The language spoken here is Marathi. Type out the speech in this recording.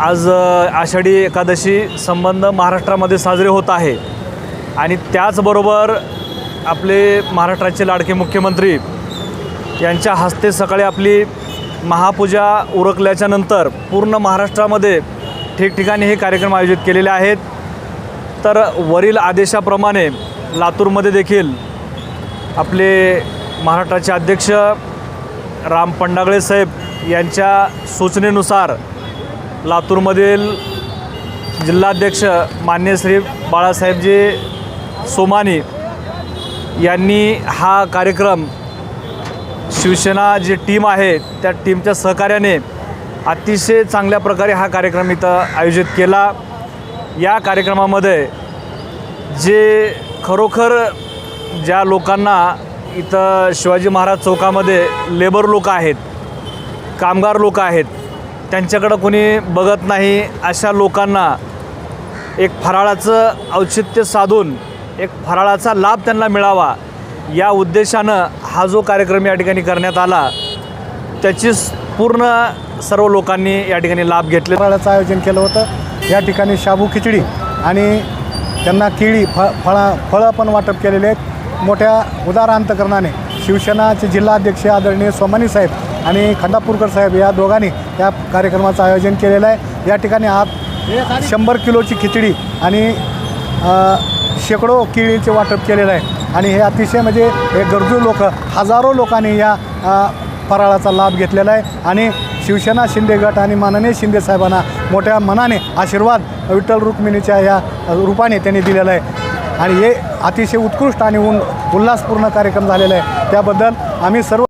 आज आषाढी एकादशी संबंध महाराष्ट्रामध्ये साजरे होत आहे. आणि त्याचबरोबर आपले महाराष्ट्राचे लाडके मुख्यमंत्री यांच्या हस्ते सकाळी आपली महापूजा उरकल्याच्या नंतर पूर्ण महाराष्ट्रामध्ये ठिकठिकाणी हे कार्यक्रम आयोजित केलेले आहेत. तर वरील आदेशाप्रमाणे लातूरमध्ये देखील आपले महाराष्ट्राचे अध्यक्ष राम पंडागळे साहेब यांच्या सूचनेनुसार लातूरमधील जिल्हाध्यक्ष मान्य श्री बाळासाहेबजी सोमानी यांनी हा कार्यक्रम शिवसेना जी टीम आहे त्या टीमच्या सहकार्याने अतिशय चांगल्या प्रकारे हा कार्यक्रम इथं आयोजित केला. या कार्यक्रमामध्ये जे खरोखर ज्या लोकांना इथं शिवाजी महाराज चौकामध्ये लेबर लोक आहेत कामगार लोक आहेत त्यांच्याकडं कोणी बघत नाही अशा लोकांना एक फराळाचं औचित्य साधून एक फराळाचा लाभ त्यांना मिळावा या उद्देशानं हा जो कार्यक्रम या ठिकाणी करण्यात आला त्याची पूर्ण सर्व लोकांनी या ठिकाणी लाभ घेतले. फराळाचं आयोजन केलं होतं. या ठिकाणी शाबू खिचडी आणि त्यांना केळी फ फळा फळं पण वाटप केलेले आहेत. मोठ्या उदार अंतकरणाने शिवसेनाचे जिल्हाध्यक्ष आदरणीय सोमानी साहेब आणि खंडापूरकर साहेब या दोघांनी या कार्यक्रमाचं आयोजन केलेलं आहे. या ठिकाणी आज शंभर किलोची खिचडी आणि शेकडो किळीचे वाटप केलेलं आहे. आणि हे अतिशय म्हणजे हे गरजू लोक हजारो लोकांनी या फराळाचा लाभ घेतलेला आहे. आणि शिवसेना शिंदे गट आणि माननीय शिंदे साहेबांना मोठ्या मनाने आशीर्वाद विठ्ठल रुक्मिणीच्या या रूपाने त्यांनी दिलेला आहे. आणि हे अतिशय उत्कृष्ट आणि उन उल्हासपूर्ण कार्यक्रम झालेला आहे. त्याबद्दल आम्ही सर्व